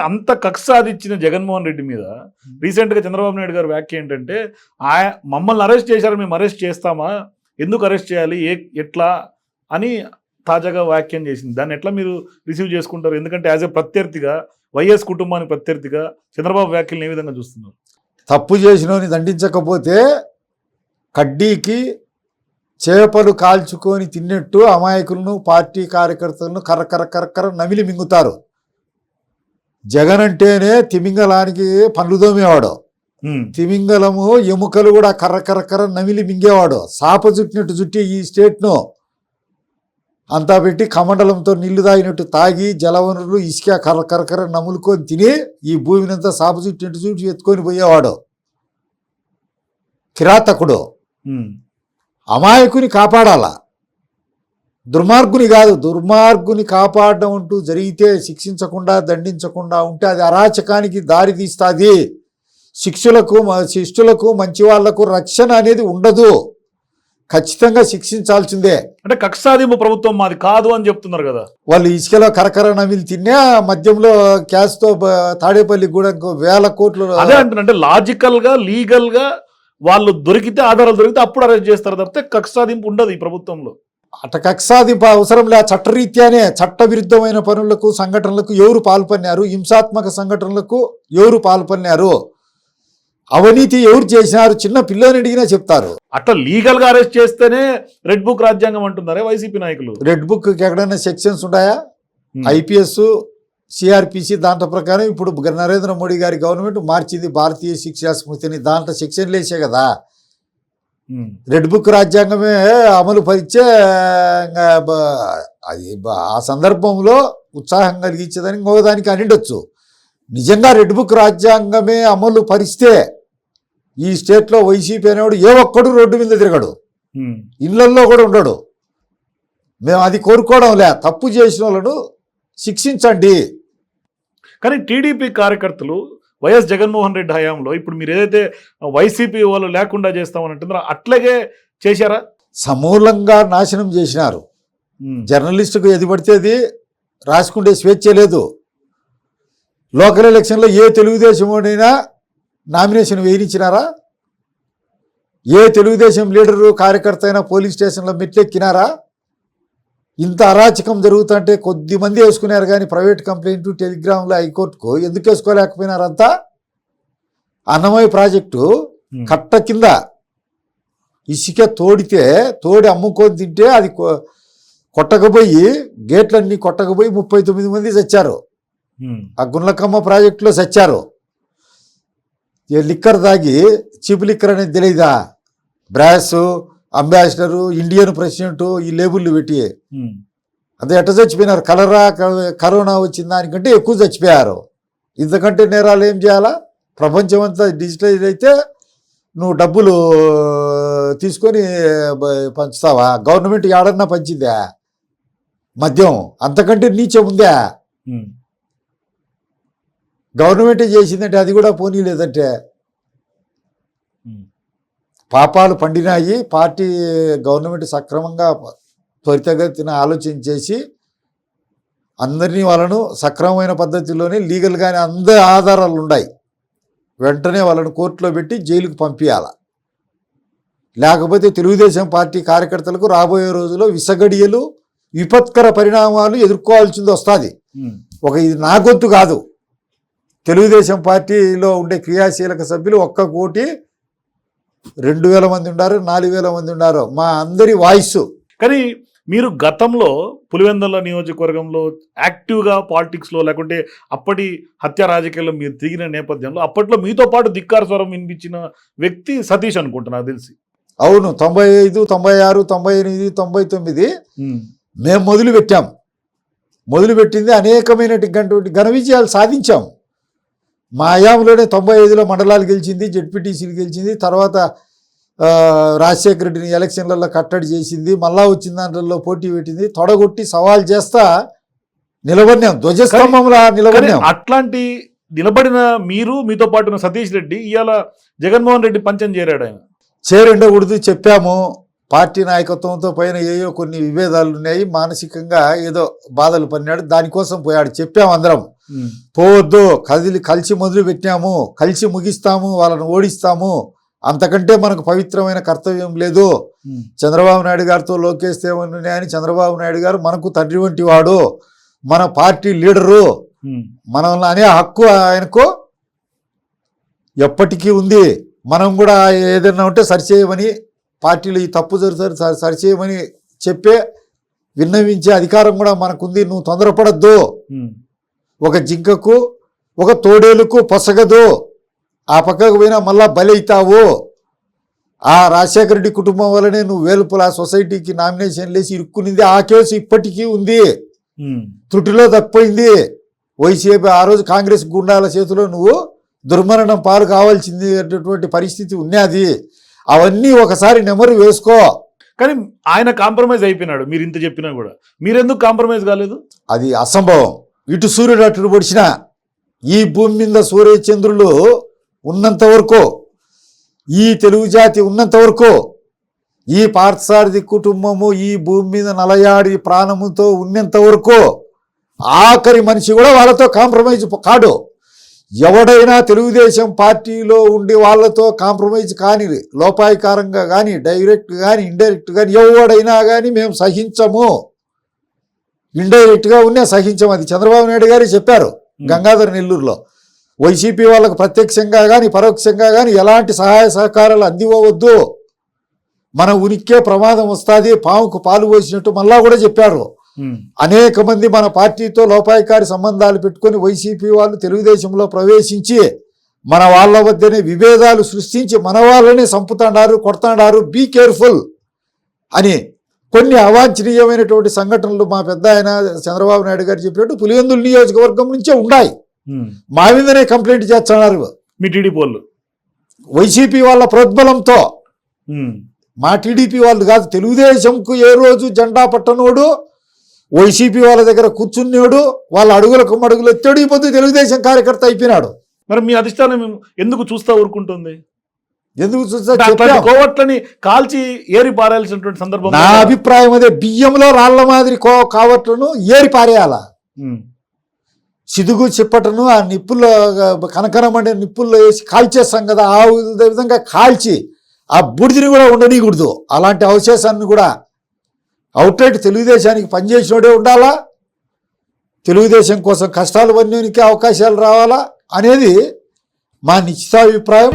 అంత కక్ష సాధించిన జగన్మోహన్ రెడ్డి మీద రీసెంట్గా చంద్రబాబు నాయుడు గారు వ్యాఖ్య ఏంటంటే ఆయ మమ్మల్ని అరెస్ట్ చేశారు మేము అరెస్ట్ చేస్తామా? ఎందుకు అరెస్ట్ చేయాలి? ఏ ఎట్లా? అని తాజాగా వ్యాఖ్యం చేసింది. దాన్ని ఎట్లా మీరు రిసీవ్ చేసుకుంటారు? ఎందుకంటే యాజ్ ఎ ప్రత్యర్థిగా వైఎస్ కుటుంబానికి ప్రత్యర్థిగా చంద్రబాబు వ్యాఖ్యలను ఏ విధంగా చూస్తున్నారు? తప్పు చేసినోని దండించకపోతే కడ్డీకి చేపలు కాల్చుకొని తిన్నట్టు అమాయకులను పార్టీ కార్యకర్తలను కర్ర కర్ర కర్ర కర్ర నమిలి మింగుతారు. జగన్ అంటేనే తిమింగలానికి పనులు దోమేవాడు ఉమ్, తిమింగలము ఎముకలు కూడా కర్ర కర్ర కర్ర నమిలి మింగేవాడు. సాప చుట్టినట్టు చుట్టి ఈ స్టేట్ను అంతా పెట్టి కమండలంతో నీళ్ళు తాగినట్టు తాగి జలవనరులు ఇసుక కర్ర కర్ర కర్ర నములుకొని తిని ఈ భూమినంతా సాప చుట్టినట్టు చుట్టి ఎత్తుకొని పోయేవాడు. కిరాతకుడు. అమాయకుని కాపాడాల. దుర్మార్గుని కాదు దుర్మార్గుని కాపాడడం అంటూ జరిగితే శిక్షించకుండా దండించకుండా ఉంటే అది అరాచకానికి దారి తీస్తుంది. శిక్షులకు శిష్టులకు మంచి వాళ్ళకు రక్షణ అనేది ఉండదు. ఖచ్చితంగా శిక్షించాల్సిందే. అంటే కక్ష సాధింపు ప్రభుత్వం మాది కాదు అని చెప్తున్నారు కదా. వాళ్ళు ఇసుకలో కరకర నమిలి తిన్నా మద్యంలో క్యాష్తో బ- తాడేపల్లి కూడా వేల కోట్లు అదే అంటున్నా అంటే లాజికల్గా లీగల్గా వాళ్ళు దొరికితే ఆధారాలు దొరికితే అప్పుడు అరెస్ట్ చేస్తారు తప్పితే కక్ష సాధింపు ఉండదు ఈ ప్రభుత్వంలో. అట కక్షాదింప అవసరం లే చట్టరీత్యానే చట్టవిరుద్ధమైన పనులకు సంఘటనలకు ఎవరు పాల్పన్నారు హింసాత్మక సంఘటనలకు ఎవరు పాల్పన్నారు అవినీతి ఎవరు చేసినారు? చిన్న పిల్లని అడిగినా చెప్తారు. అట్లా లీగల్గా అరెస్ట్ చేస్తేనే రెడ్ బుక్ రాజ్యాంగం అంటున్నారే వైసీపీ నాయకులు? రెడ్ బుక్ ఎక్కడైనా సెక్షన్స్ ఉన్నాయా? ఐపీఎస్ సిఆర్పిసి దాంట్లో ప్రకారం ఇప్పుడు నరేంద్ర మోడీ గారి గవర్నమెంట్ మార్చింది భారతీయ శిక్షా స్మృతిని దాంట్లో సెక్షన్లు వేసే కదా. రెడ్ బుక్ రాజ్యాంగమే అమలు పరిచే అది ఆ సందర్భంలో ఉత్సాహం కలిగించేదని ఇంకోదానికి అనిండొచ్చు. నిజంగా రెడ్ బుక్ రాజ్యాంగమే అమలు పరిస్తే ఈ స్టేట్లో వైసీపీ అనేవాడు ఏ ఒక్కడు రోడ్డు మీద తిరగడు. ఇళ్ళల్లో కూడా ఉండడు. మేము అది కోరుకోవడం లే తప్పు చేసిన వాళ్ళను శిక్షించండి. కానీ టీడీపీ కార్యకర్తలు వైఎస్ జగన్మోహన్ రెడ్డి హయాంలో ఇప్పుడు మీరు ఏదైతే వైసీపీ వాళ్ళు లేకుండా చేస్తామని అంటున్నారో అట్లాగే చేశారా? సమూలంగా నాశనం చేసినారు. జర్నలిస్టుకు ఏది పడితే అది రాసుకుంటే స్వేచ్ఛ లేదు. లోకల్ ఎలక్షన్లో ఏ తెలుగుదేశం వాడైనా నామినేషన్ వేయించినారా? ఏ తెలుగుదేశం లీడరు కార్యకర్త అయినా పోలీస్ స్టేషన్లో మెట్లెక్కినారా? ఇంత అరాచకం జరుగుతుంటే కొద్ది మంది వేసుకున్నారు కానీ ప్రైవేట్ కంప్లైంట్ టెలిగ్రామ్లో హైకోర్టుకు ఎందుకు వేసుకోలేకపోయినారంతా? అన్నమయ్య ప్రాజెక్టు కట్ట కింద ఇసుక తోడితే తోడి అమ్ముకొని తింటే అది కొట్టకపోయి గేట్లన్నీ కొట్టకపోయి ముప్పై తొమ్మిది మంది చచ్చారు. ఆ గుండ్లకమ్మ ప్రాజెక్టులో చచ్చారు. లిక్కర్ తాగి చీప్ లిక్కర్ అనేది తెలియదా బ్రాస్ అంబాసిడరు ఇండియన్ ప్రెసిడెంట్ ఈ లేబుల్లు పెట్టి. అదే ఎట్ట చచ్చిపోయినారు? కలరా కరోనా వచ్చిన దానికంటే ఎక్కువ చచ్చిపోయారు. ఇంతకంటే నేరాలు ఏం చేయాలా? ప్రపంచం అంతా డిజిటలైజ్ అయితే నువ్వు డబ్బులు తీసుకొని పంచుతావా? గవర్నమెంట్ ఏడన్నా పంచిందా? మద్యం అంతకంటే నీచం ఉందా. గవర్నమెంటే చేసిందంటే అది కూడా పోనీ లేదంటే. పాపాలు పండినాయి పార్టీ గవర్నమెంట్ సక్రమంగా త్వరితగతిన ఆలోచన చేసి అందరినీ వాళ్ళను సక్రమమైన పద్ధతిలోనే లీగల్గానే అందరి ఆధారాలు ఉన్నాయి వెంటనే వాళ్ళను కోర్టులో పెట్టి జైలుకు పంపించాల లేకపోతే తెలుగుదేశం పార్టీ కార్యకర్తలకు రాబోయే రోజుల్లో విసగడియలు విపత్కర పరిణామాలు ఎదుర్కోవాల్సింది వస్తుంది. ఒక ఇది నా గొంతు కాదు. తెలుగుదేశం పార్టీలో ఉండే క్రియాశీలక సభ్యులు ఒక్క కోటి రెండు వేల మంది ఉన్నారు నాలుగు వేల మంది ఉన్నారు. మా అందరి వాయిస్. కానీ మీరు గతంలో పులివెందల నియోజకవర్గంలో యాక్టివ్గా పాలిటిక్స్లో లేకుంటే అప్పటి హత్య రాజకీయాల్లో మీరు దిగిన నేపథ్యంలో అప్పట్లో మీతో పాటు ధిక్కార స్వరం వినిపించిన వ్యక్తి సతీష్ అనుకుంటా నాకు తెలిసి. అవును తొంభై ఐదు తొంభై ఆరు తొంభై ఎనిమిది తొంభై తొమ్మిది మేము. మొదలు పెట్టాం మొదలుపెట్టింది అనేకమైనటువంటి ఘన విజయాలు సాధించాం. మా హయాంలోనే తొంభై ఐదులో మండలాలు గెలిచింది జెడ్పీటీసీలు గెలిచింది తర్వాత రాజశేఖర రెడ్డిని ఎలక్షన్లలో కట్టడి చేసింది మళ్ళా వచ్చిన దాంట్లో పోటీ పెట్టింది తొడగొట్టి సవాల్ చేస్తా నిలబడినాం ధ్వజస్తంభంలా నిలబడినాం. అట్లాంటి నిలబడిన మీరు మీతో పాటు ఉన్న సతీష్ రెడ్డి ఇవాళ జగన్మోహన్ రెడ్డి పంచం చేరాడు ఆయన. చేరుండకూడదు చెప్పాము. పార్టీ నాయకత్వంతో పైన ఏయో కొన్ని విభేదాలు ఉన్నాయి మానసికంగా ఏదో బాధలు పడినాడు దానికోసం పోయాడు చెప్పాం అందరం. పోవద్దు కదిలి కలిసి మొదలు పెట్టాము కలిసి ముగిస్తాము వాళ్ళని ఓడిస్తాము. అంతకంటే మనకు పవిత్రమైన కర్తవ్యం లేదు. చంద్రబాబు నాయుడు గారితో లోకేష్ అని చంద్రబాబు నాయుడు గారు మనకు తండ్రి వంటి వాడు మన పార్టీ లీడరు. మనల్ని అనే హక్కు ఆయనకు ఎప్పటికీ ఉంది. మనం కూడా ఏదైనా ఉంటే సరిచేయమని పార్టీలు ఈ తప్పు జరుగుతారు సరి- సరిచేయమని చెప్పే విన్నవించే అధికారం కూడా మనకుంది. నువ్వు తొందరపడద్దు. ఒక జింకకు ఒక తోడేలుకు పొసగదు. ఆ పక్కకు పోయినా మళ్ళా బలైతావు ఆ రాజశేఖర రెడ్డి కుటుంబం వల్లనే నువ్వు వేలుపుల సొసైటీకి నామినేషన్ లేచి ఇరుక్కునింది. ఆ కేసు ఇప్పటికీ ఉంది. త్రుటిలో తప్పిపోయింది. వైసీపీ ఆ రోజు కాంగ్రెస్ గుండాల చేతిలో నువ్వు దుర్మరణం పాలు కావాల్సింది అనేటువంటి పరిస్థితి ఉన్నది అవన్నీ ఒకసారి నెమరు వేసుకో. కానీ ఆయన కాంప్రమైజ్ అయిపోయినాడు. మీరు ఇంత చెప్పినా కూడా. మీరెందుకు కాంప్రమైజ్ కాలేదు? అది అసంభవం. ఇటు సూర్యుడు అటు పొడిచిన ఈ భూమి మీద సూర్యచంద్రులు ఉన్నంత వరకు ఈ తెలుగు జాతి ఉన్నంత వరకు ఈ పార్థసారథి కుటుంబము ఈ భూమి మీద నలయాడి ప్రాణముతో ఉన్నంత వరకు ఆఖరి మనిషి కూడా వాళ్ళతో కాంప్రమైజ్ కాడు. ఎవడైనా తెలుగుదేశం పార్టీలో ఉండి వాళ్ళతో కాంప్రమైజ్ కాని లోపాయకారంగా కానీ డైరెక్ట్ కానీ ఇండైరెక్ట్ కానీ ఎవడైనా కానీ మేము సహించము. ఇండైరెక్ట్గా ఉన్నా సహించం. అది చంద్రబాబు నాయుడు గారే చెప్పారు గంగాధర నెల్లూరులో. వైసీపీ వాళ్ళకు ప్రత్యక్షంగా కానీ పరోక్షంగా కానీ ఎలాంటి సహాయ సహకారాలు అందివ్వవద్దు. మన ఉనికే ప్రమాదం వస్తుంది పాముకు పాలు పోసినట్టు మళ్ళా కూడా చెప్పారు. అనేక మంది మన పార్టీతో లోపాయకారి సంబంధాలు పెట్టుకొని వైసీపీ వాళ్ళు తెలుగుదేశంలో ప్రవేశించి మన వాళ్ళ వద్దనే విభేదాలు సృష్టించి మన వాళ్ళనే చంపుతాడారు కొడతాడారు బీ కేర్ఫుల్ అని కొన్ని అవాంఛనీయమైనటువంటి సంఘటనలు మా పెద్ద ఆయన చంద్రబాబు నాయుడు గారు చెప్పినట్టు పులివెందుల నియోజకవర్గం నుంచే ఉన్నాయి. మా మీదనే కంప్లైంట్ చేస్తున్నారు. మీ టీడీపీ వాళ్ళు? వైసీపీ వాళ్ళ ప్రోద్బలంతో మా టీడీపీ వాళ్ళు కాదు తెలుగుదేశంకు ఏ రోజు జెండా పట్టనోడు వైసీపీ వాళ్ళ దగ్గర కూర్చున్నాడు వాళ్ళ అడుగులకు మడుగులు ఎత్తాడు ఈ పొద్దు తెలుగుదేశం కార్యకర్త అయిపోయినాడు. మరి మీ అధిష్టానం ఎందుకు చూస్తా ఊరుకుంటుంది? ఎందుకు. కోవట్లని కాల్చి ఏరి పారాల్సినటువంటి సందర్భం నా అభిప్రాయం అదే బియ్యంలో రాళ్ళ మాదిరి కో కావట్లను ఏరి పారేయాల? సిదుగు చిప్పటను ఆ నిప్పుల్లో కనకనమండే నిప్పుల్లో వేసి కాల్చేస్తాం కదా ఆ విధంగా కాల్చి ఆ బుడిదిని కూడా ఉండనీయకూడదు. అలాంటి అవశేషాన్ని కూడా అవుట్లెట్ తెలుగుదేశానికి పనిచేసినోడే ఉండాలా? తెలుగుదేశం కోసం కష్టాలు పడినోనికి అవకాశాలు రావాలా? అనేది మా నిశ్చితాభిప్రాయం.